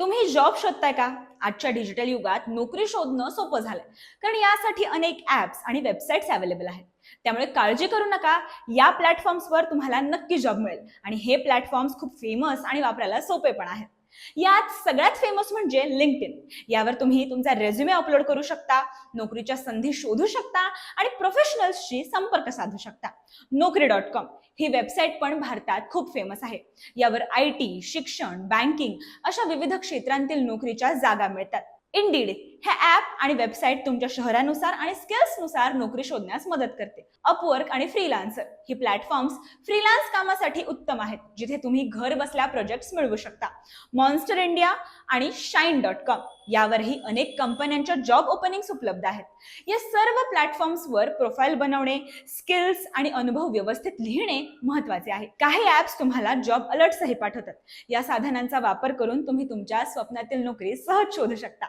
तुम्ही जॉब शोधताय का? आजच्या डिजिटल युगात नोकरी शोधणं सोपं झालंय. कारण यासाठी अनेक ऍप्स आणि वेबसाईट्स अवेलेबल आहेत. त्यामुळे काळजी करू नका. या प्लॅटफॉर्म्सवर तुम्हाला नक्की जॉब मिळेल. आणि हे प्लॅटफॉर्म्स खूप फेमस आणि वापरायला सोपे पण आहेत. यात सगळ्यात फेमस म्हणजे लिंक्डइन यावर तुम्ही तुमचा रेझ्युमे अपलोड करू शकता नोकरीच्या संधी शोधू शकता आणि प्रोफेशनल्सशी संपर्क साधू शकता. नोकरी डॉट कॉम ही वेबसाईट पण भारतात खूप फेमस आहे. यावर आय टी शिक्षण बँकिंग अशा विविध क्षेत्रांतील नोकरीच्या जागा मिळतात. इंडिड हे ऍप आणि वेबसाईट तुमच्या शहरानुसार आणि स्किल्सनुसार नोकरी शोधण्यास मदत करते. अपवर्क आणि फ्रीलान्सर ही प्लॅटफॉर्म्स फ्रीलान्स कामासाठी उत्तम आहेत जिथे तुम्ही घर बसल्या प्रोजेक्ट्स मिळवू शकता. मॉन्स्टर इंडिया आणि शाईन डॉट कॉम यावरही अनेक कंपन्यांच्या जॉब ओपनिंग्स उपलब्ध आहेत. या सर्व प्लॅटफॉर्म्सवर प्रोफाईल बनवणे स्किल्स आणि अनुभव व्यवस्थित लिहिणे महत्त्वाचे आहे. काही ऍप्स तुम्हाला जॉब अलर्ट्सही पाठवतात. या साधनांचा वापर करून तुम्ही तुमच्या स्वप्नातील नोकरी सहज शोधू शकता.